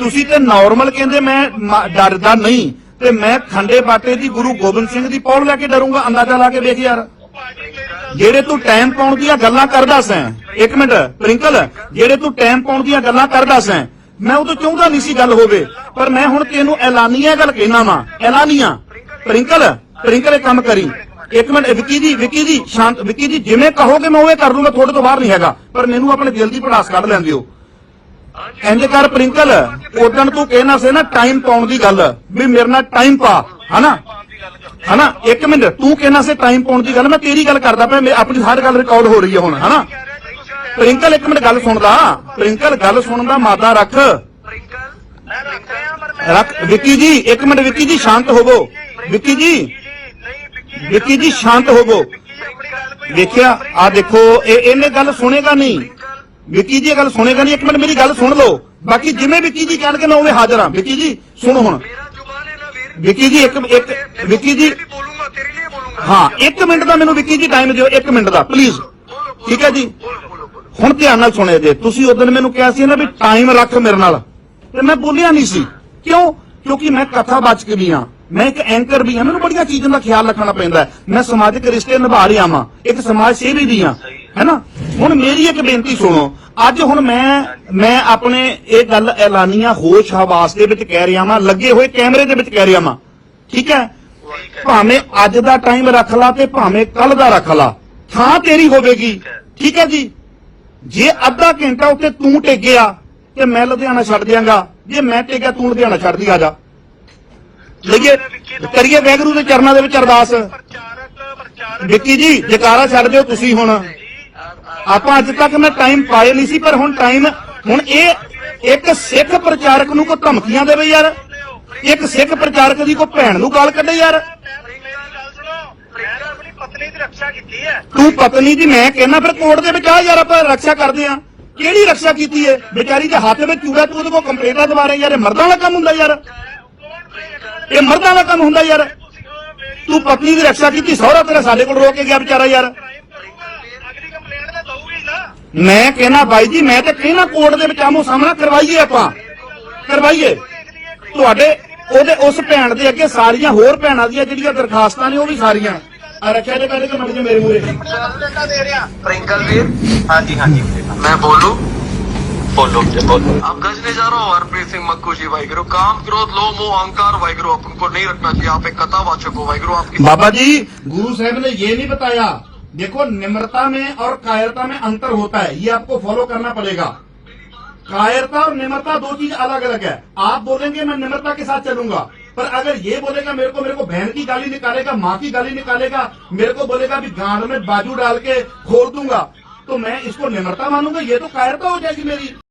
ਤੁਸੀਂ ਤੇ ਨਾਰਮਲ ਕਹਿੰਦੇ ਮੈਂ ਡਰਦਾ ਨਹੀਂ, ਤੇ ਮੈਂ ਖੰਡੇ ਬਾਟੇ ਦੀ ਗੁਰੂ ਗੋਬਿੰਦ ਸਿੰਘ ਦੀ ਪੌੜ ਲੈ ਕੇ ਡਰੂੰਗਾ, ਅੰਦਾਜ਼ਾ ਲਾ ਕੇ ਵੇਖ ਯਾਰ। ਜਿਹੜੇ ਤੂੰ ਟਾਈਮ ਪਾਉਣ ਦੀਆਂ ਗੱਲਾਂ ਕਰਦਾ ਸੈਂ, ਇੱਕ ਮਿੰਟ, ਪ੍ਰਿੰਕਲ, ਜਿਹੜੇ ਤੂੰ ਟਾਈਮ ਪਾਉਣ ਦੀਆਂ ਗੱਲਾਂ ਕਰਦਾ ਸੈਂ, ਮੈਂ ਉਦੋਂ ਚਾਹੁੰਦਾ ਨਹੀਂ ਸੀ ਗੱਲ ਹੋਵੇ, ਪਰ ਮੈਂ ਹੁਣ ਤੈਨੂੰ ਐਲਾਨੀਆ ਗੱਲ ਕਹਿਣਾ ਵਾਂ, ਐਲਾਨੀਆ। ਪ੍ਰਿੰਕਲ ਪ੍ਰਿੰਕਲ ਇਹ ਕੰਮ ਕਰੀ, ਇੱਕ ਮਿੰਟ ਵਿਕੀ ਜੀ ਵਿਕੀ ਜੀ ਸ਼ਾਂਤ, ਵਿਕੀ ਜੀ ਜਿਵੇਂ ਕਹੋਗੇ ਮੈਂ ਉਵੇਂ ਕਰ ਲੂੰਗਾ, ਤੁਹਾਡੇ ਤੋਂ ਬਾਹਰ ਨਹੀਂ ਹੈਗਾ, ਪਰ ਮੈਨੂੰ ਆਪਣੇ ਦਿਲ ਦੀ ਪੜਾਸ ਕੱਢ ਲੈਣ ਦਿਓ ਇੰਜ ਕਰ ਪ੍ਰਿੰਕਲ ਉਦੋਂ ਤੂੰ ਕਹਿਣਾ ਸੀ ਨਾ ਟਾਈਮ ਪਾਉਣ ਦੀ ਗੱਲ, ਵੀ ਮੇਰੇ ਨਾਲ ਟਾਈਮ ਪਾ, ਹਨਾ? ਹਨਾ? ਇੱਕ ਮਿੰਟ, ਤੂੰ ਕਹਿਣਾ ਸੀ ਟਾਈਮ ਪਾਉਣ ਦੀ ਗੱਲ, ਮੈਂ ਤੇਰੀ ਗੱਲ ਕਰਦਾ ਪਿਆ, ਮੈਂ ਆਪਣੀ ਹਰ ਗੱਲ ਰਿਕਾਰਡ ਹੋ ਰਹੀ ਹੈ ਹੁਣ, ਹਨਾ? ਪ੍ਰਿੰਕਲ ਇੱਕ ਮਿੰਟ ਗੱਲ ਸੁਣਦਾ ਪ੍ਰਿੰਕਲ ਗੱਲ ਸੁਣਨ ਦਾ ਮਾਦਾ ਰੱਖ। ਰੱਖ। ਵਿੱਕੀ ਜੀ, ਇੱਕ ਮਿੰਟ, ਵਿੱਕੀ ਜੀ, ਸ਼ਾਂਤ ਹੋਵੋ। ਵਿੱਕੀ ਜੀ। ਵਿੱਕੀ ਜੀ, ਸ਼ਾਂਤ ਹੋਵੋ। ਦੇਖਿਆ ਆ ਦੇਖੋ, ਇਹ ਇਹਨੇ ਗੱਲ ਸੁਣੇਗਾ ਨਹੀਂ। ਵਿੱਕੀ ਜੀ ਇਹ ਗੱਲ ਸੁਣੇਗਾ ਨਹੀਂ ਇੱਕ ਮਿੰਟ ਮੇਰੀ ਗੱਲ ਸੁਣ ਲਓ ਬਾਕੀ ਜਿਵੇਂ ਵਿੱਕੀ ਜੀ ਕਹਿਣਗੇ ਮੈਂ ਉਵੇਂ ਹਾਜ਼ਰ ਹਾਂ ਵਿੱਕੀ ਜੀ ਸੁਣੋ ਹੁਣ मेरा जुबान है ना वीर ਵਿੱਕੀ ਜੀ ਇੱਕ ਇੱਕ ਵਿੱਕੀ ਜੀ मैं भी बोलूंगा तेरे लिए बोलूंगा ਹਾਂ ਇੱਕ ਮਿੰਟ ਦਾ ਮੈਨੂੰ ਵਿੱਕੀ ਜੀ ਟਾਈਮ ਦਿਓ ਇੱਕ ਮਿੰਟ ਦਾ ਪਲੀਜ਼ ਠੀਕ ਹੈ ਜੀ बोलो बोलो बोलो ਹੁਣ ਧਿਆਨ ਨਾਲ ਸੁਣਿਆ ਜੇ ਤੁਸੀਂ ਉਦੋਂ ਮੈਨੂੰ ਕਿਹਾ ਸੀ ਨਾ ਵੀ ਟਾਈਮ ਰੱਖ ਮੇਰੇ ਨਾਲ ਤੇ ਮੈਂ ਬੋਲਿਆ ਨਹੀਂ ਸੀ ਕਿਉਂ ਕਿਉਂਕਿ ਮੈਂ ਕਥਾ ਬਚ ਕੇ ਵੀ ਹਾਂ ਮੈਂ ਇੱਕ ਐਂਕਰ ਵੀ ਹਾਂ ਮੈਨੂੰ ਬੜੀਆਂ ਚੀਜ਼ਾਂ ਦਾ ਖਿਆਲ ਰੱਖਣਾ ਪੈਂਦਾ ਹੈ। ਮੈਂ ਸਮਾਜਿਕ ਰਿਸ਼ਤੇ ਨਿਭਾ ਰਿਹਾ ਹਾਂ ਇੱਕ ਸਮਾਜ ਸੇਵੀ ਵੀ ਹਾਂ ਹੈਨਾ ਹੁਣ ਮੇਰੀ ਇੱਕ ਬੇਨਤੀ ਸੁਣੋ। ਅੱਜ ਹੁਣ ਮੈਂ ਮੈਂ ਆਪਣੇ ਇਹ ਗੱਲ ਐਲਾਨੀਆਂ ਹੋਸ਼ ਹਵਾਸ ਦੇ ਵਿੱਚ ਕਹਿ ਰਿਹਾ ਵਾਂ, ਲੱਗੇ ਹੋਏ ਕੈਮਰੇ ਦੇ ਵਿੱਚ ਕਹਿ ਰਿਹਾ ਵਾਂ। ਠੀਕ ਹੈ? ਭਾਵੇਂ ਅੱਜ ਦਾ ਟਾਈਮ ਰੱਖ ਲਾ ਤੇ ਭਾਵੇਂ ਕੱਲ ਦਾ ਰੱਖ ਲਾ। ਥਾਂ ਤੇਰੀ ਹੋਵੇਗੀ। ਠੀਕ ਹੈ ਜੀ? ਜੇ ਅੱਧਾ ਘੰਟਾ ਉੱਤੇ ਤੂੰ ਟਿਕਿਆ, ਤੇ ਮੈਂ ਲੁਧਿਆਣਾ ਛੱਡ ਦਿਆਂਗਾ। ਜੇ ਮੈਂ ਟਿਕਿਆ, ਤੂੰ ਲੁਧਿਆਣਾ ਛੱਡਦੀ ਆ ਜਾ। ਲਈਏ ਕਰੀਏ ਵੈਗਰੂ ਦੇ ਚਰਨਾਂ ਦੇ ਵਿੱਚ ਅਰਦਾਸ। ਵਿੱਕੀ ਜੀ, ਜਕਾਰਾ ਛੱਡ ਦਿਓ ਤੁਸੀਂ ਹੁਣ। ਆਪਾਂ ਅੱਜ ਤੱਕ ਮੈਂ ਟਾਈਮ ਪਾਏ ਨਹੀਂ ਸੀ, ਪਰ ਹੁਣ ਟਾਈਮ ਹੁਣ ਇਹ ਇੱਕ ਸਿੱਖ ਪ੍ਰਚਾਰਕ ਨੂੰ ਕੋ ਧਮਕੀਆਂ ਦੇਵੇ ਯਾਰ। ਇੱਕ ਸਿੱਖ ਪ੍ਰਚਾਰਕ ਦੀ ਕੋ ਭੈਣ ਨੂੰ ਗਾਲ ਕੱਢੇ ਯਾਰ। ਮੈਂ ਤੂੰ ਪਤਨੀ ਦੀ ਮੈਂ ਕਹਿੰਦਾ, ਫਿਰ ਕੋਰਟ ਦੇ ਵਿੱਚ ਆ ਯਾਰ, ਆਪਾਂ ਰੱਖਿਆ ਕਰਦੇ ਆ ਕਿਹੜੀ ਰੱਖਿਆ ਕੀਤੀ ਏ ਵਿਚਾਰੀ ਦੇ ਹੱਥ ਵਿੱਚ ਚੂੜਾ ਤੂੰ ਉਹਦੇ ਕੋਲ ਕੰਪਲੇਂਟਾਂ ਦਵਾ ਰਿਹਾ ਯਾਰ, ਇਹ ਮਰਦਾਂ ਦਾ ਕੰਮ ਹੁੰਦਾ ਯਾਰ। ਇਹ ਮਰਦਾਂ ਦਾ ਕੰਮ ਹੁੰਦਾ ਯਾਰ। ਤੂੰ ਪਤਨੀ ਦੀ ਰੱਖਿਆ ਕੀਤੀ, ਸਹੁਰਾ ਤੇਰਾ ਸਾਡੇ ਕੋਲ ਰੋ ਕੇ ਗਿਆ ਵਿਚਾਰਾ ਯਾਰ ਅਗਲੀ ਕੰਪਲੇਂਟ ਤਾਂ ਦਊਗੀ ਨਾ ਮੈਂ ਕਹਿਣਾ ਬਾਈ ਜੀ ਮੈਂ ਤਾਂ ਕਹਿਣਾ ਕੋਰਟ ਦੇ ਵਿੱਚ ਆਮੋ ਸਾਹਮਣਾ ਕਰਵਾਈਏ ਆਪਾਂ ਕਰਵਾਈਏ ਤੁਹਾਡੇ ਉਹਦੇ ਉਸ ਭੈਣ ਦੇ ਅੱਗੇ ਸਾਰੀਆਂ ਹੋਰ ਭੈਣਾਂ ਦੀਆਂ ਜਿਹੜੀਆਂ ਦਰਖਾਸਤਾਂ ਨੇ ਉਹ ਵੀ ਸਾਰੀਆਂ ਆ ਰੱਖਿਆ ਜੇ ਕੱਢ ਕੇ ਮੜ ਜੇ ਮੇਰੇ ਮੂਰੇ ਪ੍ਰਿੰਕਲ ਵੀਰ हाँ जी हाँ जी मैं बोलूं बोलो जी, बोलो अब गजने जा रहा हूँ हरप्रीत सिंह मक्कू जी भाई गुरु काम क्रोध लो मोह अहंकार भाई गुरु अपन को नहीं रखना चाहिए आप एक कथा वाचक हो भाई गुरु आपकी बाबा जी गुरु साहब ने ये नहीं बताया देखो, निम्रता में और कायरता में अंतर होता है। ये आपको फॉलो करना पड़ेगा। कायरता और निम्रता दो चीज़ अलग अलग है। आप बोलेंगे, मैं निम्रता के साथ चलूँगा। पर अगर ये बोलेगा, मेरे को मेरे को बहन की गाली निकालेगा, माँ की गाली निकालेगा, मेरे को बोलेगा भी गांड में बाजू डाल के खोल दूँगा। तो मैं इसको निम्रता मानूँगा। ये तो कायरता हो जाएगी मेरी।